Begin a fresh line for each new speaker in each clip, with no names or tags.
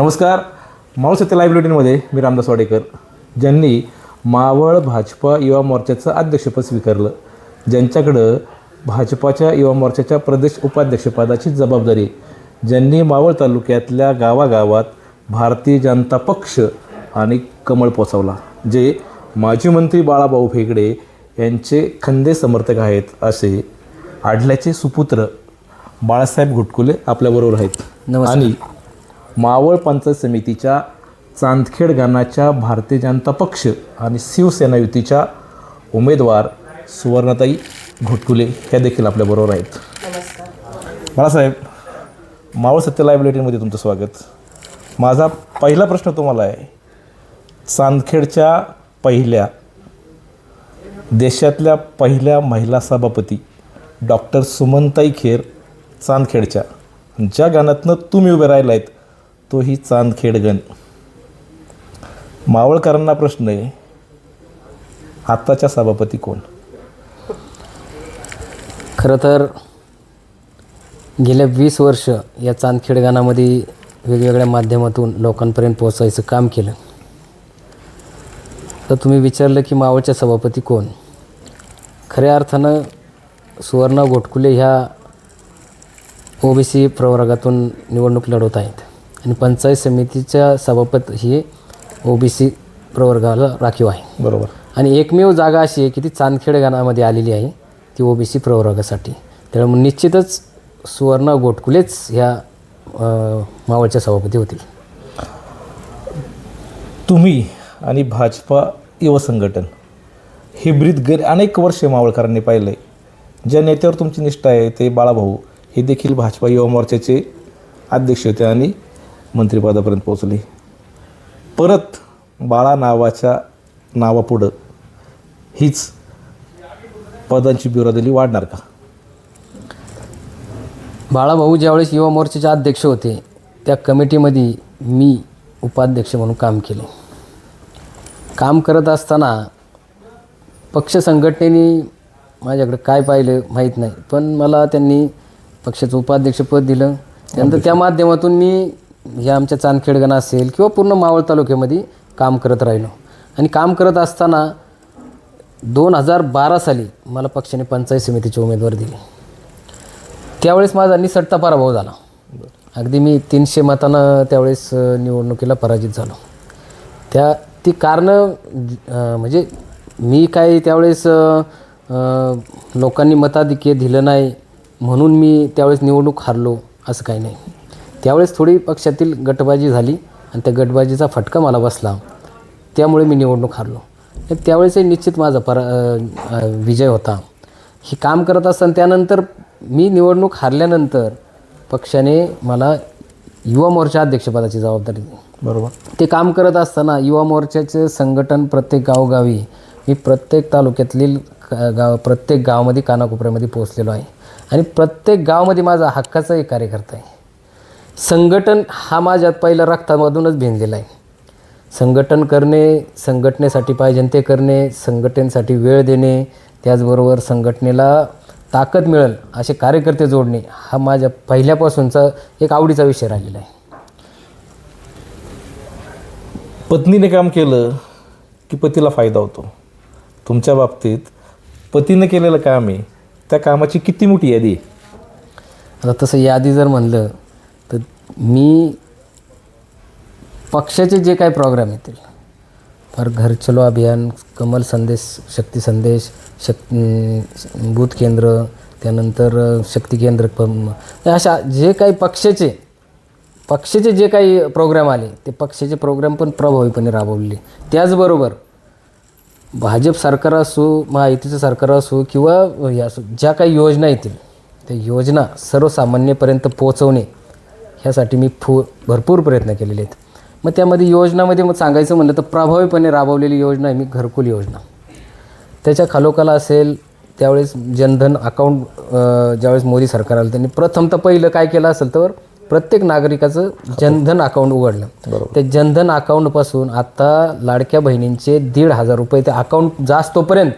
नमस्कार. मावळ सत्य लाईव्ह बुलेटिनमध्ये मी रामदास वाडेकर. ज्यांनी मावळ भाजपा युवा मोर्चाचं अध्यक्षपद स्वीकारलं. ज्यांच्याकडं भाजपाच्या युवा मोर्चाच्या प्रदेश उपाध्यक्षपदाची जबाबदारी ज्यांनी मावळ तालुक्यातल्या गावागावात भारतीय जनता पक्ष आणि कमळ पोचवला जे माजी मंत्री बाळाभाऊ फेगडे यांचे खंदे समर्थक आहेत असे आडल्याचे सुपुत्र बाळासाहेब घुटकुले आपल्याबरोबर आहेत. आणि मावळ पंचायत समितीच्या चांदखेड गानाच्या भारतीय जनता पक्ष आणि शिवसेना युतीच्या उमेदवार सुवर्णताई घोटकुले ह्या देखील आपल्याबरोबर आहेत. बाळासाहेब मावळ सत्य लाईव्ह बुलेटिनमध्ये तुमचं स्वागत. माझा पहिला प्रश्न तुम्हाला आहे चांदखेडच्या पहिल्या देशातल्या पहिल्या महिला सभापती डॉक्टर सुमनताई खेर चांदखेडच्या. ज्या गाण्यातनं तुम्ही उभे राहिला आहेत तोही चांदखेडगण. मावळकरांना प्रश्न आहे आत्ताच्या सभापती कोण?
खरं तर गेल्या वीस वर्ष या चांदखेडगानामध्ये वेगवेगळ्या माध्यमातून लोकांपर्यंत पोहोचायचं काम केलं. तर तुम्ही विचारलं की मावळच्या सभापती कोण? खऱ्या अर्थानं सुवर्णा घोटकुले ह्या ओबीसी प्रवर्गातून निवडणूक लढवत आहेत. आणि पंचायत समितीच्या सभापत ही ओबीसी प्रवर्गाला राखीव आहे.
बरोबर.
आणि एकमेव जागा अशी आहे की ती चांदखेड गानामध्ये आलेली आहे ती ओबीसी प्रवर्गासाठी. त्यामुळे निश्चितच सुवर्णा गोटकुलेच ह्या मावळच्या सभापती होतील.
तुम्ही आणि भाजपा युवा संघटन हे ब्रीद गर अनेक वर्षे मावळकरांनी पाहिलं आहे ज्या नेत्यावर तुमची निष्ठा आहे ते बाळाभाऊ हे देखील भाजपा युवा मोर्चाचे अध्यक्ष होते आणि मंत्रिपदापर्यंत पोहोचले. परत बाळा नावाच्या नावापुढं हीच पदांची बिरादली वाढणार का?
बाळाभाऊ ज्यावेळेस युवा मोर्चाचे अध्यक्ष होते त्या कमिटीमध्ये मी उपाध्यक्ष म्हणून काम केले. काम करत असताना पक्ष संघटनेने माझ्याकडे काय पाहिलं माहीत नाही पण मला त्यांनी पक्षाचं उपाध्यक्षपद दिलं. त्यानंतर त्या माध्यमातून मी हे आमच्या चांदखेडगण असेल किंवा पूर्ण मावळ तालुक्यामध्ये काम करत राहिलो. आणि काम करत असताना दोन हजार बारा साली मला पक्षाने पंचायत समितीची उमेदवार दिली. त्यावेळेस माझा निसटता पराभव झाला. अगदी मी तीनशे मतानं त्यावेळेस निवडणुकीला पराजित झालो. त्या ती कारणं म्हणजे मी काय त्यावेळेस लोकांनी मताधिक्य दिलं नाही म्हणून मी त्यावेळेस निवडणूक हारलो असं काही नाही. त्यावेळेस थोडी पक्षातील गटबाजी झाली आणि त्या गटबाजीचा फटका मला बसला. त्यामुळे मी निवडणूक हारलो. त्यावेळेसही निश्चित माझा परा विजय होता. हे काम करत असताना त्यानंतर मी निवडणूक हारल्यानंतर पक्षाने मला युवा मोर्चा अध्यक्षपदाची जबाबदारी दिली.
बरोबर.
ते काम करत असताना युवा मोर्चाचे संघटन प्रत्येक गावोगावी मी प्रत्येक तालुक्यातील गाव प्रत्येक गावामध्ये कानाकोपऱ्यामध्ये पोहोचलेलो आहे. आणि प्रत्येक गावामध्ये माझा हक्काचा एक कार्यकर्ता आहे. संघटन हा माझ्यात पहिल्या रक्तामधूनच भिनलेला आहे. संघटन करणे संघटनेसाठी पाहिजे ते करणे संघटनेसाठी वेळ देणे त्याचबरोबर संघटनेला ताकद मिळेल असे कार्यकर्ते जोडणे हा माझ्या पहिल्यापासूनचा एक आवडीचा विषय राहिलेला आहे.
पत्नीने काम केलं की पतीला फायदा होतो. तुमच्या बाबतीत पतीनं केलेलं काम आहे त्या कामाची किती मोठी यादी आहे?
आता तसं यादी जर म्हणलं मी पक्षाचे जे काही प्रोग्राम येतील फार घर चलो अभियान कमल संदेश शक्ती संदेश शक् बूथ केंद्र त्यानंतर शक्ती केंद्र पण अशा जे काही पक्षाचे पक्षाचे जे काही प्रोग्राम आले ते पक्षाचे प्रोग्राम पण प्रभावीपणे राबवले. त्याचबरोबर भाजप सरकार असो महायुतीचं सरकार असो किंवा या असो ज्या काही योजना येतील त्या योजना सर्वसामान्यपर्यंत पोहोचवणे ह्यासाठी मी फू भरपूर प्रयत्न केलेले आहेत. मग त्यामध्ये योजनामध्ये मग सांगायचं म्हणलं तर प्रभावीपणे राबवलेली योजना आहे मी घरकुल योजना. त्याच्या खालोखाला असेल त्यावेळेस जनधन अकाउंट ज्यावेळेस मोदी सरकार आलं त्यांनी प्रथमतः पहिलं काय केलं असेल तर प्रत्येक नागरिकाचं जनधन अकाउंट उघडलं. त्या जनधन अकाउंटपासून आता लाडक्या बहिणींचे दीड हजार रुपये ते अकाउंट जास्तोपर्यंत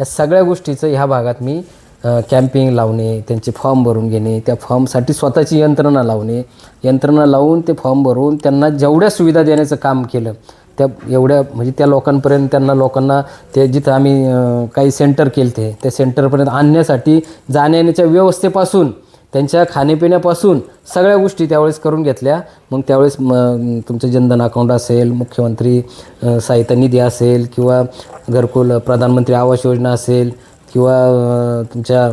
या सगळ्या गोष्टीचं ह्या भागात मी कॅम्पिंग लावणे त्यांचे फॉर्म भरून घेणे त्या फॉर्मसाठी स्वतःची यंत्रणा लावणे. यंत्रणा लावून ते फॉर्म भरून त्यांना जेवढ्या सुविधा देण्याचं काम केलं त्या एवढ्या म्हणजे त्या लोकांपर्यंत त्यांना लोकांना ते जिथं आम्ही काही सेंटर केले ते त्या सेंटरपर्यंत आणण्यासाठी जाण्यायेण्याच्या व्यवस्थेपासून त्यांच्या खाण्यापिण्यापासून सगळ्या गोष्टी त्यावेळेस करून घेतल्या. मग त्यावेळेस म तुमचं जनधन अकाउंट असेल मुख्यमंत्री सहायता निधी असेल किंवा घरकुल प्रधानमंत्री आवास योजना असेल किंवा तुमच्या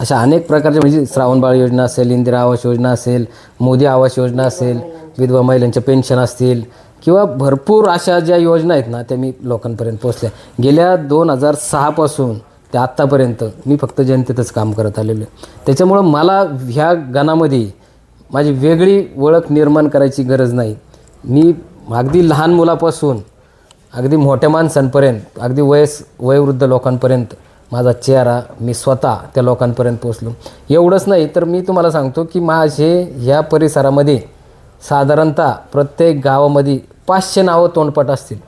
अशा अनेक प्रकारच्या म्हणजे श्रावणबाळ योजना असेल इंदिरा आवास योजना असेल मोदी आवास योजना असेल विधवा महिलांच्या पेन्शन असतील किंवा भरपूर अशा ज्या योजना आहेत ना त्या मी लोकांपर्यंत पोहोचल्या. गेल्या दोन हजार सहापासून ते आत्तापर्यंत मी फक्त जनतेतच काम करत आलेलो आहे. त्याच्यामुळं मला ह्या गणामध्ये माझी वेगळी ओळख निर्माण करायची गरज नाही. मी अगदी लहान मुलापासून अगदी मोठ्या माणसांपर्यंत अगदी वयस वयोवृद्ध लोकांपर्यंत माझा चेहरा मी स्वतः त्या लोकांपर्यंत पोचलो एवढंच नाही तर मी तुम्हाला सांगतो की माझे ह्या परिसरामध्ये साधारणतः प्रत्येक गावामध्ये पाचशे नावं तोंडपाठ असतील.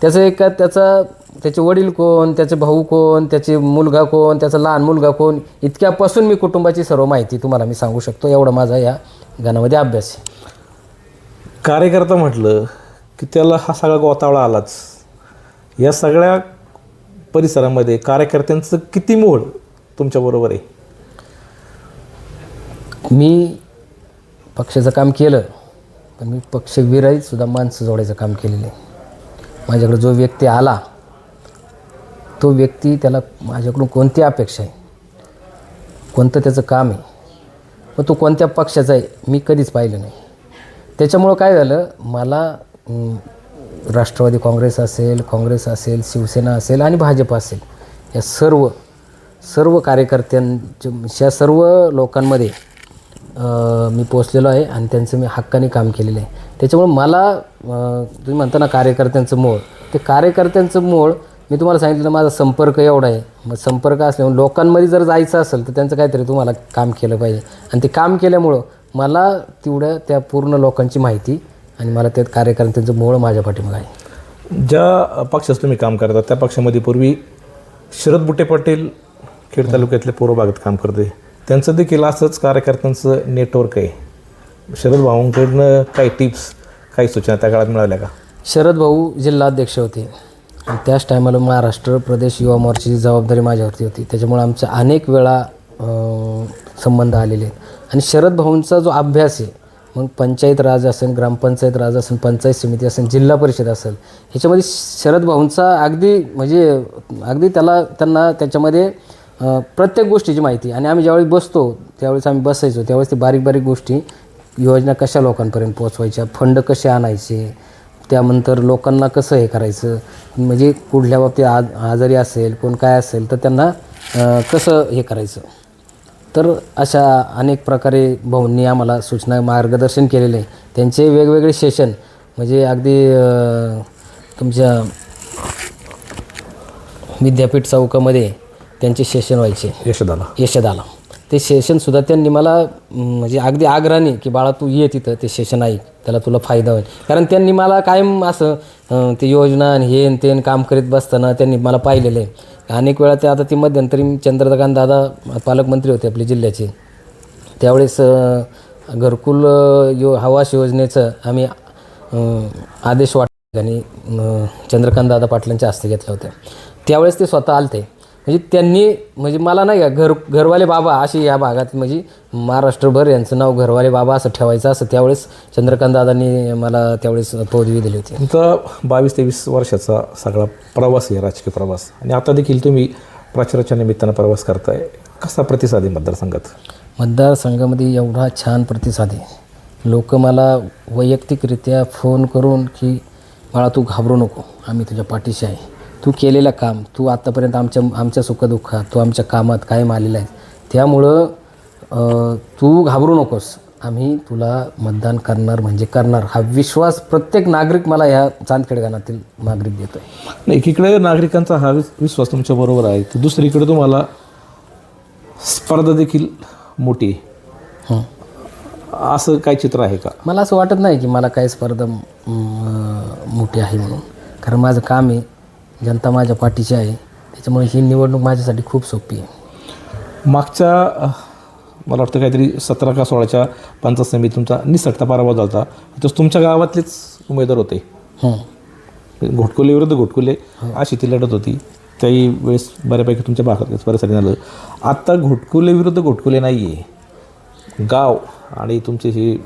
त्याचं एक त्याचा त्याचे वडील कोण त्याचे भाऊ कोण त्याचे मुलगा कोण त्याचा लहान मुलगा कोण इतक्यापासून मी कुटुंबाची सर्व माहिती तुम्हाला मी सांगू शकतो. एवढा माझा या गाण्यामध्ये अभ्यास आहे.
कार्यकर्ता म्हटलं की त्याला हा सगळा गोतावळा आलाच. या सगळ्या परिसरामध्ये कार्यकर्त्यांचं किती मोड तुमच्याबरोबर आहे?
मी पक्षाचं काम केलं पण मी पक्षविरहित सुद्धा माणसं जोडायचं काम केलेलं आहे. माझ्याकडे जो व्यक्ती आला तो व्यक्ती त्याला माझ्याकडून कोणती अपेक्षा आहे? कोणतं त्याचं काम आहे? मग तो कोणत्या पक्षाचा आहे मी कधीच पाहिलं नाही. त्याच्यामुळं काय झालं मला राष्ट्रवादी काँग्रेस असेल काँग्रेस असेल शिवसेना असेल आणि भाजप असेल या सर्व सर्व कार्यकर्त्यांच्या सर्व लोकांमध्ये मी पोचलेलो आहे आणि त्यांचं मी हक्काने काम केलेलं आहे. त्याच्यामुळं मला तुम्ही म्हणता ना कार्यकर्त्यांचं मूळ. ते कार्यकर्त्यांचं मूळ मी तुम्हाला सांगितलं माझा संपर्क एवढा आहे. मग संपर्क असल्यामुळे लोकांमध्ये जर जायचं असेल तर त्यांचं काहीतरी तुम्हाला काम केलं पाहिजे. आणि ते काम केल्यामुळं मला तेवढ्या त्या पूर्ण लोकांची माहिती आणि मला त्या कार्यकर्त्यांचं मूळ माझ्या पाठीमागं आहे.
ज्या पक्षात तुम्ही काम करता त्या पक्षामध्ये पूर्वी शरद बुट्टे पाटील खेड तालुक्यातल्या पूर्व भागात काम करते. त्यांचं देखील असंच कार्यकर्त्यांचं नेटवर्क आहे. शरद भाऊंकडनं काही टिप्स काही सूचना त्या काळात मिळाल्या का?
शरद भाऊ जिल्हाध्यक्ष होते. आणि त्याच टायमाला महाराष्ट्र प्रदेश युवा मोर्चाची जबाबदारी माझ्यावरती होती. त्याच्यामुळे आमच्या अनेक वेळा संबंध आलेले आहेत. आणि शरद भाऊंचा जो अभ्यास आहे मग पंचायत राज असेल ग्रामपंचायत राज असेल पंचायत समिती असेल जिल्हा परिषद असेल ह्याच्यामध्ये शरद भाऊंचा अगदी म्हणजे अगदी त्याला त्यांना त्याच्यामध्ये प्रत्येक गोष्टीची माहिती. आणि आम्ही ज्यावेळी बसतो त्यावेळेस आम्ही बसायचो त्यावेळेस ते बारीक बारीक गोष्टी योजना कशा लोकांपर्यंत पोचवायच्या फंड कसे आणायचे त्यानंतर लोकांना कसं हे करायचं म्हणजे कुठल्या बाबतीत आज आजारी असेल कोण काय असेल तर त्यांना कसं हे करायचं. तर अशा अनेक प्रकारे भाऊंनी आम्हाला सूचना मार्गदर्शन केलेले आहे. त्यांचे वेगवेगळे सेशन म्हणजे अगदी तुमच्या विद्यापीठ चौकामध्ये त्यांचे सेशन व्हायचे.
यशदाला.
यशदाला. ते सेशनसुद्धा त्यांनी मला म्हणजे अगदी आग्रहाने की बाळा तू ये तिथं ते सेशन ऐक त्याला तुला फायदा होईल. कारण त्यांनी मला कायम असं ते योजना आणि हे ते काम करीत बसताना त्यांनी मला पाहिलेलं आहे. अनेक वेळा ते आता ती मध्यंतरी चंद्रकांत दादा पालकमंत्री होते आपले जिल्ह्याचे. त्यावेळेस घरकुल यो हवास योजनेचं आम्ही आदेश वाट आणि चंद्रकांत दादा पाटलांच्या हस्ते घेतल्या होत्या त्यावेळेस ते स्वतः आलते. म्हणजे त्यांनी म्हणजे मला नाही का घर घरवाले बाबा अशी या भागात म्हणजे महाराष्ट्रभर यांचं नाव घरवाले बाबा असं ठेवायचं असं त्यावेळेस चंद्रकांत दादांनी मला त्यावेळेस पदवी दिली होती.
तुमचा बावीस तेवीस वर्षाचा सगळा प्रवास आहे राजकीय प्रवास. आणि आता देखील तुम्ही प्रचाराच्या निमित्तानं प्रवास करताय. कसा प्रतिसाद आहे मतदारसंघात?
मतदारसंघामध्ये एवढा छान प्रतिसाद आहे. लोक मला वैयक्तिकरित्या फोन करून की बाळा तू घाबरू नको. आम्ही तुझ्या पाठीशी आहे. तू केलेलं काम तू आत्तापर्यंत आमच्या आमच्या सुखदुःखात तू आमच्या कामात कायम आलेला आहे त्यामुळं तू घाबरू नकोस. आम्ही तुला मतदान करणार म्हणजे करणार. हा विश्वास प्रत्येक नागरिक मला ह्या चांदखेड गाणातील नागरिक देतो आहे
एकीकडे नागरिकांचा हा विस- विश्वास तुमच्या बरोबर आहे. तर दुसरीकडे तुम्हाला स्पर्धा देखील मोठी. असं काय चित्र आहे का?
मला असं वाटत नाही की मला काही स्पर्धा मोठी आहे म्हणून. कारण माझं काम आहे जनता माझ्या पाठीची आहे. त्याच्यामुळे ही निवडणूक माझ्यासाठी खूप सोपी आहे.
मागच्या मला वाटतं काहीतरी सतरा का सोळाच्या पंचायत समिती तुमचा निसटता पराभव झाला होता. तसं तुमच्या गावातलेच उमेदवार होते.
हं.
घोटकुले विरुद्ध घोटकुले अशी ती लढत होती. त्याही वेळेस बऱ्यापैकी तुमच्या भागात परिसरात झालं. आत्ता घोटकुले विरुद्ध घोटकुले नाही आहे गाव आणि तुमचे हे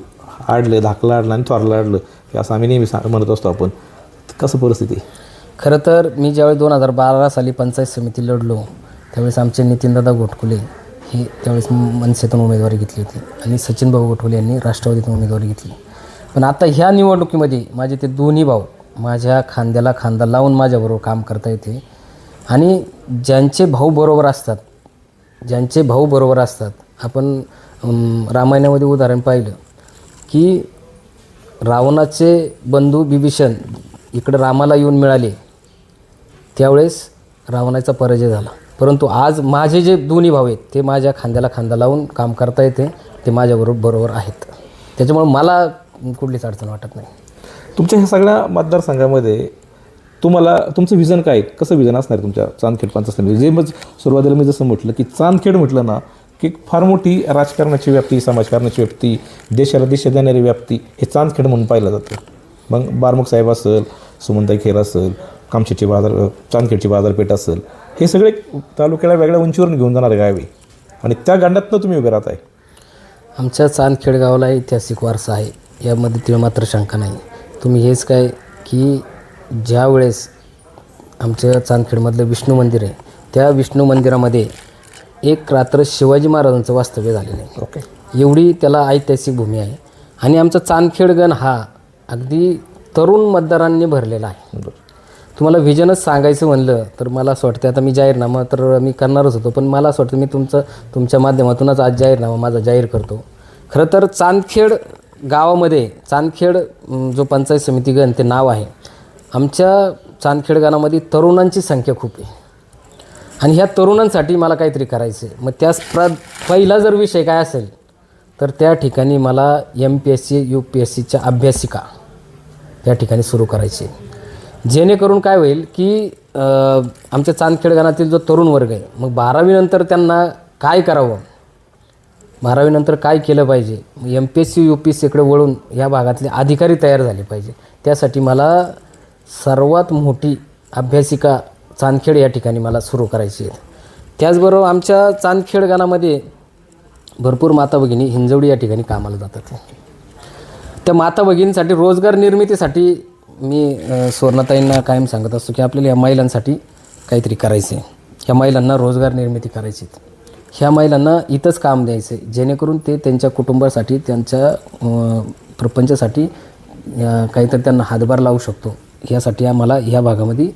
आडलं धाकलं आडलं आणि थोरलं आडलं हे असं आम्ही नेहमी सा म्हणत असतो आपण. कसं परिस्थिती
खरं तर मी ज्यावेळी दोन हजार बारा साली पंचायत समिती लढलो त्यावेळेस आमचे नितीनदादा गोटकुले हे त्यावेळेस मनसेतून उमेदवारी घेतली होती आणि सचिन भाऊ घोटकुले यांनी राष्ट्रवादीतून उमेदवारी घेतली. पण आता ह्या निवडणुकीमध्ये माझे ते दोन्ही भाऊ माझ्या खांद्याला खांदा लावून माझ्याबरोबर काम करता येते. आणि ज्यांचे भाऊ बरोबर असतात ज्यांचे भाऊ बरोबर असतात आपण रामायणामध्ये उदाहरण पाहिलं की रावणाचे बंधू बिभीषण इकडं रामाला येऊन मिळाले त्यावेळेस रावणाचा पराजय झाला. परंतु आज माझे जे दोन्ही भाऊ आहेत ते माझ्या खांद्याला खांदा लावून काम करता येते ते माझ्याबरोबर बरोबर आहेत. त्याच्यामुळे मला कुठलीच अडचण वाटत नाही.
तुमच्या ह्या सगळ्या मतदारसंघामध्ये तुम्हाला तुमचं विजन काय कसं विजन असणार तुमच्या चांदखेड पंचायत समिती जे मग सुरुवातीला मी जसं म्हटलं की चांदखेड म्हटलं ना की फार मोठी राजकारणाची व्याप्ती समाजकारणाची व्याप्ती देशाला दिशा देणारी व्याप्ती हे चांदखेड म्हणून पाहिलं जातं. मग बारमुख साहेब असेल सुमनताई खेर असेल कामशेटची बाजार चांदखेडची बाजारपेठ असेल हे सगळे तालुक्याला वेगळ्या उंचीवरून घेऊन जाणारे गावे. आणि त्या गांडातनं तुम्ही उभे राहत आहे
आमच्या चांदखेड गावाला ऐतिहासिक वारसा आहे. यामध्ये तिला मात्र शंका नाही. तुम्ही हेच काय की ज्या वेळेस आमच्या चांदखेडमधलं विष्णू मंदिर आहे त्या विष्णू मंदिरामध्ये एक रात्र शिवाजी महाराजांचं वास्तव्य झालेलं आहे.
ओके.
एवढी त्याला ऐतिहासिक भूमी आहे. आणि आमचा चांदखेडगण हा अगदी तरुण मतदारांनी भरलेला आहे. तुम्हाला व्हिजनच सांगायचं म्हणलं तर मला असं वाटतं आता मी जाहीरनामा तर मी करणारच होतो पण मला असं वाटतं मी तुमचं तुमच्या माध्यमातूनच आज जाहीरनामा माझा जाहीर करतो. खरं तर चांदखेड गावामध्ये चांदखेड जो पंचायत समितीगण ते नाव आहे. आमच्या चांदखेड गावामध्ये तरुणांची संख्या खूप आहे. आणि ह्या तरुणांसाठी मला काहीतरी करायचं आहे मग त्यास प्र पहिला जर विषय काय असेल तर त्या ठिकाणी मला M P S C U P S सीच्या अभ्यासिका त्या ठिकाणी सुरू करायची. आहे. जेणेकरून काय होईल की आमच्या चांदखेड गाणातील जो तरुण वर्ग आहे मग बारावीनंतर त्यांना काय करावं? बारावीनंतर काय केलं पाहिजे? M P S C U P S सीकडे वळून या भागातले अधिकारी तयार झाले पाहिजे. त्यासाठी मला सर्वात मोठी अभ्यासिका चांदखेड या ठिकाणी मला सुरू करायची आहे. त्याचबरोबर आमच्या चांदखेड गाणामध्ये भरपूर माता भगिनी हिंजवडी या ठिकाणी कामाला जातात. त्या माता भगिनींसाठी रोजगार निर्मितीसाठी मी स्वर्णताईंना कायम सांगत असतो की आपल्याला या महिलांसाठी काहीतरी करायचं आहे ह्या महिलांना रोजगार निर्मिती करायची ह्या महिलांना इथंच काम द्यायचं आहे जेणेकरून ते त्यांच्या कुटुंबासाठी त्यांच्या प्रपंचासाठी काहीतरी त्यांना हातभार लावू शकतो. यासाठी आम्हाला ह्या भागामध्ये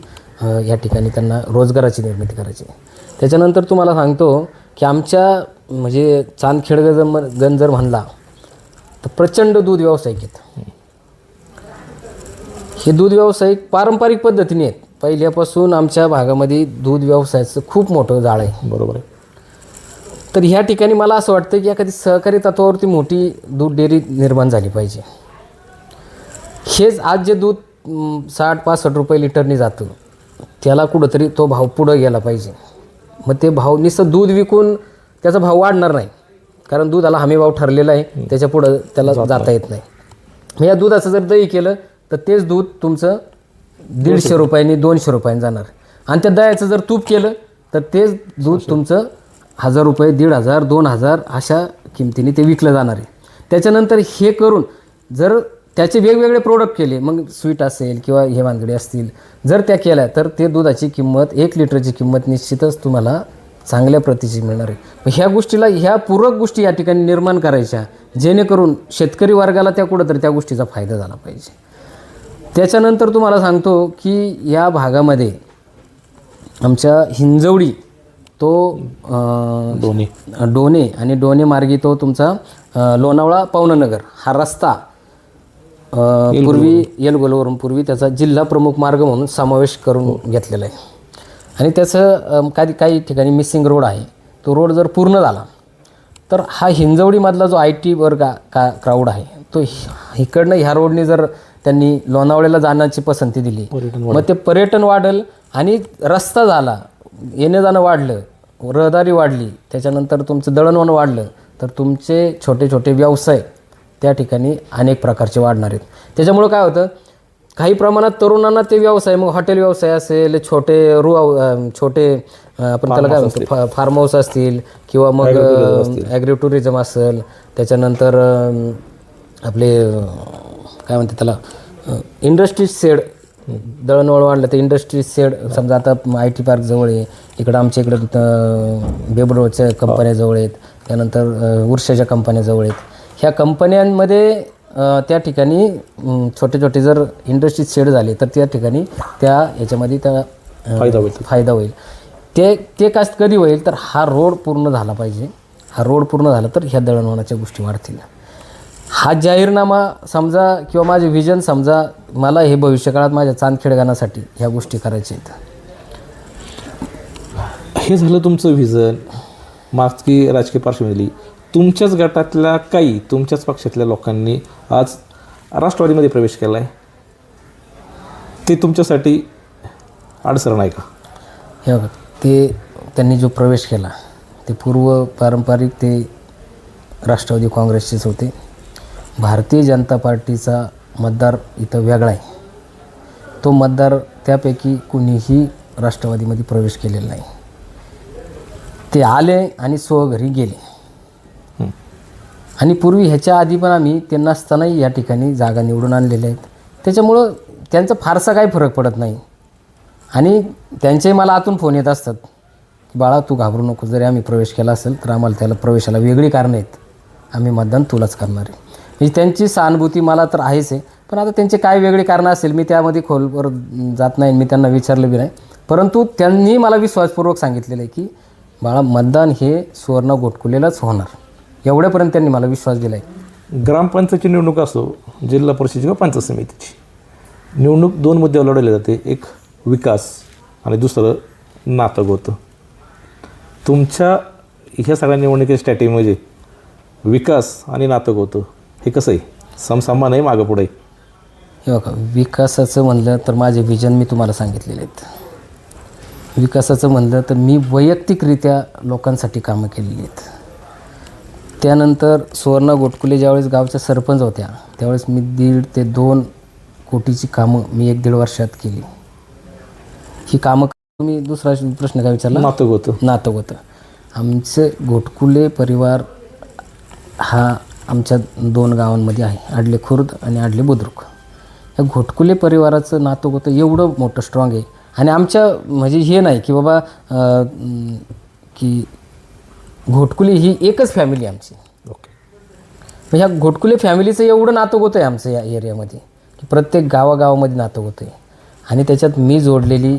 या ठिकाणी त्यांना रोजगाराची निर्मिती करायची आहे. त्याच्यानंतर तुम्हाला सांगतो की आमच्या म्हणजे चांदखेड गण गण जर म्हणला तर प्रचंड दूध व्यावसायिक आहेत. हे दूध व्यावसायिक पारंपरिक पद्धतीने आहेत. पहिल्यापासून आमच्या भागामध्ये दूध व्यवसायाचं खूप मोठं जाळ आहे.
बरोबर आहे.
तर ह्या ठिकाणी मला असं वाटतं की एखादी सहकारी तत्वावरती मोठी दूध डेअरी निर्माण झाली पाहिजे. हेच आज जे दूध साठ पासष्ट रुपये लिटरनी जातं त्याला कुठंतरी तो भाव पुढं गेला पाहिजे. मग ते भाव नुसतं दूध विकून त्याचा भाव वाढणार नाही. कारण दुधाला हमी भाव ठरलेला आहे. त्याच्या पुढं त्याला जाता येत नाही. या दुधाचं जर दही केलं तर तेच दूध तुमचं दीडशे रुपयांनी दोनशे रुपयांनी जाणार. आणि त्या दह्याचं जर तूप केलं तर तेच दूध तुमचं हजार रुपये दीड हजार दोन हजार अशा किमतीने ते विकलं जाणार आहे. त्याच्यानंतर हे करून जर त्याचे वेगवेगळे प्रोडक्ट केले मग स्वीट असेल किंवा हे वांगडे असतील जर त्या केल्या तर ते दुधाची किंमत एक लिटरची किंमत निश्चितच तुम्हाला चांगल्या प्रतीची मिळणार आहे. ह्या गोष्टीला ह्या पूरक गोष्टी या ठिकाणी निर्माण करायच्या जेणेकरून शेतकरी वर्गाला त्या कुठंतरी त्या गोष्टीचा फायदा झाला पाहिजे. त्याच्यानंतर तुम्हाला सांगतो की या भागामध्ये आमच्या हिंजवडी तो
दोन्ही
डोने आणि डोने मार्गी तो तुमचा लोणावळा पवननगर हा रस्ता पूर्वी येलगोलवरून पूर्वी त्याचा जिल्हा प्रमुख मार्ग म्हणून समावेश करून घेतलेला आहे. आणि त्याचं काही काही ठिकाणी मिसिंग रोड आहे. तो रोड जर पूर्ण झाला तर हा हिंजवडीमधला जो आय टी वर्ग का क्राऊड आहे तो हि- इकडनं ह्या रोडने जर त्यांनी लोणावळ्याला जाण्याची पसंती दिली मग ते पर्यटन वाढेल आणि रस्ता झाला येणं जाणं वाढलं रहदारी वाढली त्याच्यानंतर तुमचं दळणवळण वाढलं तर तुमचे छोटे छोटे व्यवसाय त्या ठिकाणी अनेक प्रकारचे वाढणार आहेत. त्याच्यामुळं काय होतं काही प्रमाणात तरुणांना ते व्यवसाय मग हॉटेल व्यवसाय असेल छोटे रू छोटे आपण त्याला काय म्हणतो? फा फार्म हाऊस असतील किंवा मग ॲग्री टुरिझम असेल त्याच्यानंतर आपले काय म्हणते त्याला इंडस्ट्रीज सेड दळणवळ वाढलं तर इंडस्ट्रीज सेड समजा आता आय टी पार्क जवळ आहे इकडं आमच्या इकडं तिथं बेबरोच्या कंपन्या जवळ आहेत त्यानंतर उर्षाच्या कंपन्या जवळ आहेत. ह्या कंपन्यांमध्ये त्या ठिकाणी छोटे छोटे जर इंडस्ट्रीज सेड झाले तर त्या ठिकाणी त्या याच्यामध्ये त्या
फायदा होईल.
फायदा होईल. ते ते कास कधी होईल तर हा रोड पूर्ण झाला पाहिजे. हा रोड पूर्ण झाला तर ह्या दळणवळणाच्या गोष्टी वाढतील. हा जाहीरनामा समजा किंवा माझे विजन समजा मला हे भविष्यकाळात माझ्या चांदखेडगानासाठी ह्या गोष्टी करायच्या आहेत.
हे झालं तुमचं व्हिजन मागची राजकीय पार्श्वभूमी तुमच्याच गटातल्या काही तुमच्याच पक्षातल्या लोकांनी आज राष्ट्रवादीमध्ये प्रवेश केला आहे ते तुमच्यासाठी अडसर नाही का?
हे बघ ते त्यांनी जो प्रवेश केला ते पूर्व पारंपरिक ते राष्ट्रवादी काँग्रेसचेच होते. भारतीय जनता पार्टीचा मतदार इथं वेगळा आहे. तो मतदार त्यापैकी कुणीही राष्ट्रवादीमध्ये प्रवेश केलेला नाही. ते आले आणि स्वघरी गेले. आणि पूर्वी ह्याच्या आधी पण आम्ही ते नसतानाही या ठिकाणी जागा निवडून आणलेल्या आहेत. त्याच्यामुळं त्यांचा फारसा काही फरक पडत नाही. आणि त्यांचेही मला आतून फोन येत असतात की बाळा तू घाबरू नको जरी आम्ही प्रवेश केला असेल तर आम्हाला त्याला प्रवेशाला वेगळी कारणं आहेत. आम्ही मतदान तुलाच करणार आहे. म्हणजे त्यांची सहानुभूती मला तर आहेच आहे पण आता त्यांचे काय वेगळी कारणं असेल मी त्यामध्ये खोलवर जात नाही मी त्यांना विचारलं बी नाही. परंतु त्यांनी मला विश्वासपूर्वक सांगितलेलं आहे की बाळा मतदान हे सुवर्ण गोटकुलेलाच होणार. एवढ्यापर्यंत त्यांनी मला विश्वास दिला आहे
ग्रामपंचायतची निवडणूक असो जिल्हा परिषदेची किंवा पंचायत समितीची. निवडणूक दोन मुद्द्यावर लढवली जाते. एक विकास आणि दुसरं नातं गोतं. तुमच्या ह्या सगळ्या निवडणुकीच्या स्ट्रॅटेजी म्हणजे विकास आणि नातं गोतं हे कसं आहे? समसमान आहे मागं पुढे
हे बघा विकासाचं म्हणलं तर माझे विजन मी तुम्हाला सांगितलेले आहेत. विकासाचं म्हणलं तर मी वैयक्तिकरित्या लोकांसाठी कामं केलेली आहेत. त्यानंतर सुवर्णा गोटकुले ज्यावेळेस गावच्या सरपंच होत्या त्यावेळेस मी दीड ते दोन कोटीची कामं मी एक दीड वर्षात केली. ही कामं तुम्ही दुसरा प्रश्न काय विचारला?
नातं गोतं
नातं होतं. आमचे घोटकुले परिवार हा आमच्या दोन गावांमध्ये आहे आडले खुर्द आणि आडले बुद्रुक. या घोटकुले परिवाराचं नातं होतं एवढं मोठं स्ट्रॉंग आहे. आणि आमच्या म्हणजे हे नाही की बाबा की घोटकुले ही एकच फॅमिली आमची.
ओके
मग ह्या घोटकुले फॅमिलीचं एवढं नातं होतं आहे आमचं या एरियामध्ये की प्रत्येक गावागावामध्ये नातं होतं आहे आणि त्याच्यात मी जोडलेली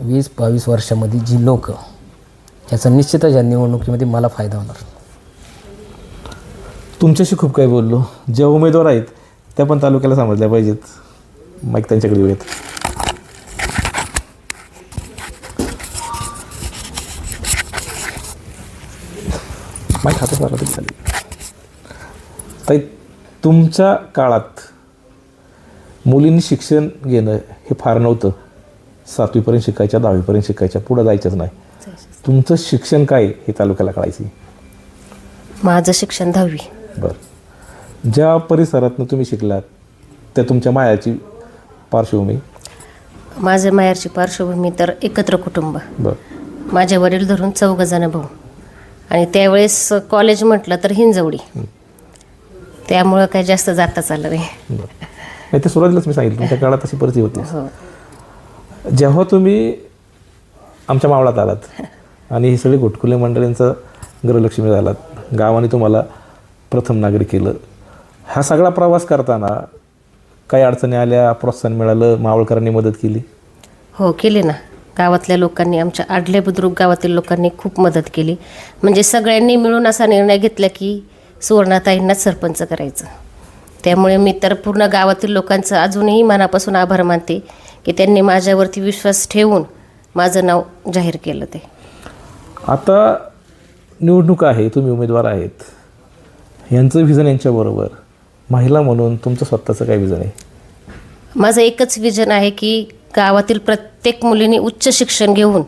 वीस बावीस वर्षामध्ये जी लोक याचा निश्चितच या निवडणुकीमध्ये मला फायदा होणार.
तुमच्याशी खूप काही बोललो. ज्या उमेदवार आहेत त्या पण तालुक्याला समजल्या पाहिजेत. माईक त्यांच्याकडे येऊयात माईक हातात आला तरी चालेल ताई तुमच्या काळात मुलींनी शिक्षण घेणं हे फार नव्हतं. सातवीपर्यंत शिकायच्या दहावीपर्यंत शिकायच्या पुढं जायचंच नाही. तुमचं शिक्षण काय हे तालुक्याला कळायचं?
माझं शिक्षण दहावी.
बरं. ज्या परिसरातनं तुम्ही शिकलात त्या तुमच्या मायाची पार्श्वभूमी?
माझं माहेरची पार्श्वभूमी तर एकत्र कुटुंब.
बरं.
माझे वडील धरून चौघ जण भाऊ. आणि त्यावेळेस कॉलेज म्हटलं तर हिंजवडी. त्यामुळं काही जास्त जाताच आलं नाही.
नाही ते सुरुवातीलाच मी सांगितलं तुमच्या काळात अशी परिस्थिती होती.
हो.
जेव्हा तुम्ही आमच्या मावळात आलात आणि ही सगळी घोटकुले मंडळींचं गृहलक्ष्मी झालात गावाने तुम्हाला प्रथम नागरिक केलं हा सगळा प्रवास करताना काही अडचणी आल्या प्रोत्साहन मिळालं मावळकरांनी मदत केली?
हो केली ना. गावातल्या लोकांनी आमच्या आडले बुद्रुक गावातील लोकांनी खूप मदत केली. म्हणजे सगळ्यांनी मिळून असा निर्णय घेतला की सुवर्णाताईंनाच सरपंच करायचं. त्यामुळे मी तर पूर्ण गावातील लोकांचं अजूनही मनापासून आभार मानते की त्यांनी माझ्यावरती विश्वास ठेवून माझं नाव जाहीर केलं ते.
आता निवडणूक आहे तुम्ही उमेदवार आहेत. यांचं विजन यांच्याबरोबर महिला म्हणून तुमचं स्वतःचं काय विजन आहे?
माझं एकच विजन आहे की गावातील प्रत्येक मुलीने उच्च शिक्षण घेऊन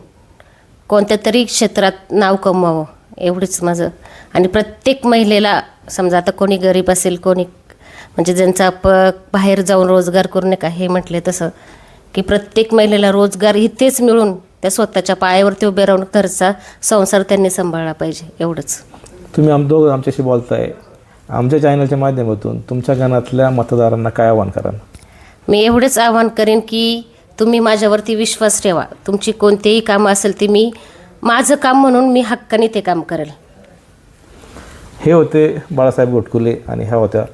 कोणत्या तरी क्षेत्रात नाव कमवावं एवढंच माझं. आणि प्रत्येक महिलेला समजा आता कोणी गरीब असेल कोणी म्हणजे ज्यांचा प बाहेर जाऊन रोजगार करू नये का हे म्हटले तसं की प्रत्येक महिलेला रोजगार इथेच मिळून त्या स्वतःच्या पायावरती उभे राहून घरचा संसार त्यांनी सांभाळला पाहिजे एवढंच.
तुम्ही आम दोघं आमच्याशी बोलताय. आमच्या चॅनलच्या माध्यमातून तुमच्या गणातल्या मतदारांना काय आव्हान कराल?
मी एवढेच आवाहन करेन की तुम्ही माझ्यावरती विश्वास ठेवा. तुमची कोणतेही कामं असेल ते मी माझं काम म्हणून मी हक्काने ते काम करेल.
हे होते बाळासाहेब घोटकुले आणि ह्या होत्या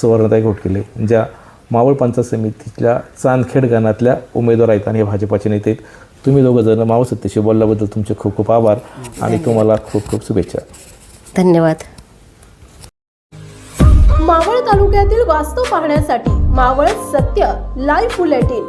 सुवर्णताई घोटकुले ज्या मावळ पंचायत समितीतल्या चांदखेड गणातल्या उमेदवार आहेत आणि हे भाजपाचे नेते आहेत. तुम्ही दोघं जण मावळ सत्तेशी बोलल्याबद्दल तुमचे खूप खूप आभार आणि तुम्हाला खूप खूप शुभेच्छा.
धन्यवाद.
मावळ तालुक्यातील वास्तव पाहण्यासाठी मावळ सत्य लाईव्ह बुलेटिन.